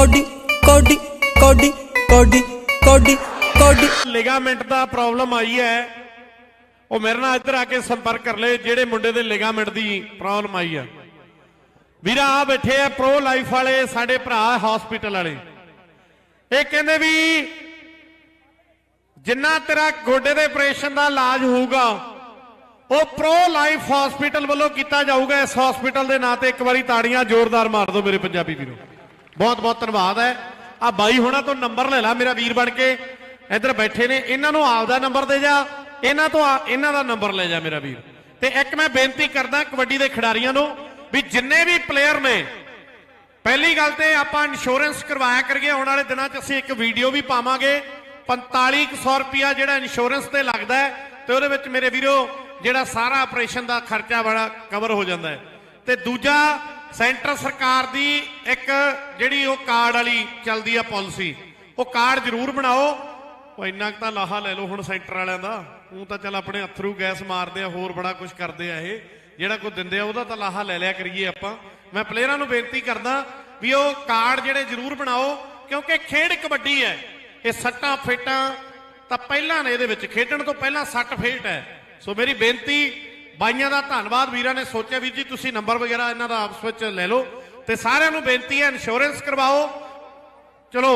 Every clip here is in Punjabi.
ਕੋਡੀ ਕੋਡੀ ਕੋਡੀ ਕੋਡੀ ਕੋਡੀ ਕੋਡੀ। ਲਿਗਾਮੈਂਟ ਦਾ ਪ੍ਰੋਬਲਮ ਆਈ ਹੈ। ਉਹ ਮੇਰੇ ਨਾਲ ਇੱਧਰ ਆ ਕੇ ਸੰਪਰਕ ਕਰ ਲੈ ਜਿਹੜੇ ਮੁੰਡੇ ਦੇ ਲਿਗਾਮੈਂਟ ਦੀ ਪ੍ਰੋਬਲਮ ਆਈ ਹੈ ਵੀਰਾ ਆ ਬੈਠੇ ਆ ਪ੍ਰੋ ਲਾਈਫ ਵਾਲੇ, ਸਾਡੇ ਭਰਾ ਹਸਪੀਟਲ ਵਾਲੇ। ਇਹ ਕਹਿੰਦੇ ਵੀ ਜਿੰਨਾ ਤੇਰਾ ਗੋਡੇ ਦੇ ਆਪਰੇਸ਼ਨ ਦਾ ਇਲਾਜ ਹੋਊਗਾ, ਉਹ ਪ੍ਰੋ ਲਾਈਫ ਹਸਪੀਟਲ ਵੱਲੋਂ ਕੀਤਾ ਜਾਊਗਾ। ਇਸ ਹਸਪੀਟਲ ਦੇ ਨਾਂ ਤੇ ਇੱਕ ਵਾਰੀ ਤਾੜੀਆਂ ਜ਼ੋਰਦਾਰ ਮਾਰ ਦਿਓ ਮੇਰੇ ਪੰਜਾਬੀ ਵੀਰੋ। ਬਹੁਤ ਬਹੁਤ ਧੰਨਵਾਦ ਹੈ। ਆ ਬਾਈ ਹੋਣਾ ਤੋਂ ਨੰਬਰ ਲੈ ਲੈ, ਮੇਰਾ ਵੀਰ ਬਣ ਕੇ। ਇੱਧਰ ਬੈਠੇ ਨੇ, ਇਹਨਾਂ ਨੂੰ ਆਪਦਾ ਨੰਬਰ ਦੇ ਜਾ। ਇਹਨਾਂ ਤੋਂ ਇਹਨਾਂ ਦਾ ਨੰਬਰ ਲੈ ਜਾ, ਮੇਰਾ ਵੀਰ। ਤੇ ਇੱਕ ਮੈਂ ਬੇਨਤੀ ਕਰਦਾ ਕਬੱਡੀ ਦੇ ਖਿਡਾਰੀਆਂ ਨੂੰ ਵੀ ਜਿੰਨੇ ਵੀ ਪਲੇਅਰ ਨੇ, ਪਹਿਲੀ ਗੱਲ ਤੇ ਆਪਾਂ ਇੰਸ਼ੋਰੈਂਸ ਕਰਵਾਇਆ ਕਰੀਏ। ਆਉਣ ਵਾਲੇ ਦਿਨਾਂ 'ਚ ਅਸੀਂ ਇੱਕ ਵੀਡੀਓ ਵੀ ਪਾਵਾਂਗੇ। 4500 ਰੁਪਿਆ ਜਿਹੜਾ ਇੰਸ਼ੋਰੈਂਸ ਤੇ ਲੱਗਦਾ ਹੈ, ਤੇ ਉਹਦੇ ਵਿੱਚ ਮੇਰੇ ਵੀਰੋ, ਜਿਹੜਾ ਸਾਰਾ ਆਪਰੇਸ਼ਨ ਦਾ ਖਰਚਾ ਬੜਾ ਕਵਰ ਹੋ ਜਾਂਦਾ ਹੈ। ਤੇ ਦੂਜਾ ਸੈਂਟਰ ਸਰਕਾਰ ਦੀ ਇੱਕ ਜਿਹੜੀ ਉਹ ਕਾਰਡ ਵਾਲੀ ਚੱਲਦੀ ਆ ਪਾਲਿਸੀ, ਉਹ ਕਾਰਡ ਜ਼ਰੂਰ ਬਣਾਓ। ਉਹ ਇੰਨਾ ਕੁ ਤਾਂ ਲਾਹਾ ਲੈ ਲਓ ਹੁਣ ਸੈਂਟਰ ਵਾਲਿਆਂ ਦਾ। ਉਹ ਤਾਂ ਚੱਲ ਆਪਣੇ ਅਥਰੂ ਗੈਸ ਮਾਰਦੇ ਆ, ਹੋਰ ਬੜਾ ਕੁਝ ਕਰਦੇ ਆ ਇਹ। ਜਿਹੜਾ ਕੋਈ ਦਿੰਦੇ ਆ, ਉਹਦਾ ਤਾਂ ਲਾਹਾ ਲੈ ਲਿਆ ਕਰੀਏ ਆਪਾਂ। ਮੈਂ ਪਲੇਅਰਾਂ ਨੂੰ ਬੇਨਤੀ ਕਰਦਾ ਵੀ ਉਹ ਕਾਰਡ ਜਿਹੜੇ ਜ਼ਰੂਰ ਬਣਾਓ, ਕਿਉਂਕਿ ਖੇਡ ਕਬੱਡੀ ਹੈ। ਇਹ ਸੱਟਾਂ ਫੇਟਾਂ ਤਾਂ ਪਹਿਲਾਂ ਨੇ ਇਹਦੇ ਵਿੱਚ, ਖੇਡਣ ਤੋਂ ਪਹਿਲਾਂ ਸੱਟ ਫੇਟ ਹੈ। ਸੋ ਮੇਰੀ ਬੇਨਤੀ ਬਾਈਆਂ ਦਾ ਧੰਨਵਾਦ, ਵੀਰਾਂ ਨੇ ਸੋਚਿਆ, ਵੀਰ ਜੀ, ਤੁਸੀਂ ਨੰਬਰ ਵਗੈਰਾ ਇਹਨਾਂ ਦਾ ਆਪਸ ਵਿੱਚ ਲੈ ਲਓ ਤੇ ਸਾਰਿਆਂ ਨੂੰ ਬੇਨਤੀ ਹੈ ਇੰਸ਼ੋਰੈਂਸ ਕਰਵਾਓ। ਚਲੋ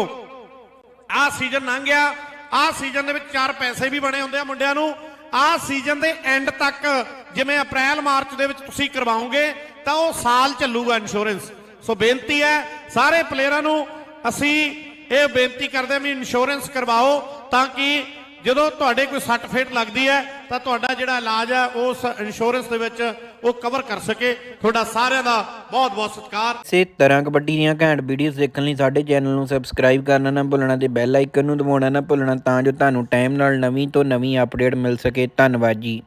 ਆਹ ਸੀਜ਼ਨ ਲੰਘ ਗਿਆ। ਆਹ ਸੀਜ਼ਨ ਦੇ ਵਿੱਚ ਚਾਰ ਪੈਸੇ ਵੀ ਬਣੇ ਹੁੰਦੇ ਆ ਮੁੰਡਿਆਂ ਨੂੰ। ਆਹ ਸੀਜ਼ਨ ਦੇ ਐਂਡ ਤੱਕ ਜਿਵੇਂ ਅਪ੍ਰੈਲ, ਮਾਰਚ ਦੇ ਵਿੱਚ ਤੁਸੀਂ ਕਰਵਾਓਗੇ, ਤਾਂ ਉਹ ਸਾਲ ਚੱਲੂਗਾ ਇੰਸ਼ੋਰੈਂਸ ਸੋ ਬੇਨਤੀ ਹੈ ਸਾਰੇ ਪਲੇਅਰਾਂ ਨੂੰ, ਅਸੀਂ ਇਹ ਬੇਨਤੀ ਕਰਦੇ ਹਾਂ ਵੀ ਇੰਸ਼ੋਰੈਂਸ ਕਰਵਾਓ ਤਾਂ ਕਿ ਜਦੋਂ ਤੁਹਾਡੇ ਕੋਈ ਸੱਟ ਫੇਟ ਲੱਗਦੀ ਹੈ ਤਾਂ ਤੁਹਾਡਾ ਜਿਹੜਾ ਇਲਾਜ ਹੈ, ਉਸ ਇੰਸ਼ੋਰੈਂਸ ਦੇ ਵਿੱਚ ਉਹ ਕਵਰ ਕਰ ਸਕੇ। ਤੁਹਾਡਾ ਸਾਰਿਆਂ ਦਾ ਬਹੁਤ ਬਹੁਤ ਸਤਿਕਾਰ। ਸੇ ਤਰ੍ਹਾਂ ਕਬੱਡੀ ਦੀਆਂ ਘੈਂਟ ਵੀਡੀਓਜ਼ ਦੇਖਣ ਲਈ ਸਾਡੇ ਚੈਨਲ ਨੂੰ ਸਬਸਕ੍ਰਾਈਬ ਕਰਨਾ ਨਾ ਭੁੱਲਣਾ ਤੇ ਬੈਲ ਆਈਕਨ ਨੂੰ ਦਬਾਉਣਾ ਨਾ ਭੁੱਲਣਾ ਤਾਂ ਜੋ ਤੁਹਾਨੂੰ ਟਾਈਮ ਨਾਲ ਨਵੀਂ ਤੋਂ ਨਵੀਂ ਅਪਡੇਟ ਮਿਲ ਸਕੇ। ਧੰਨਵਾਦ ਜੀ।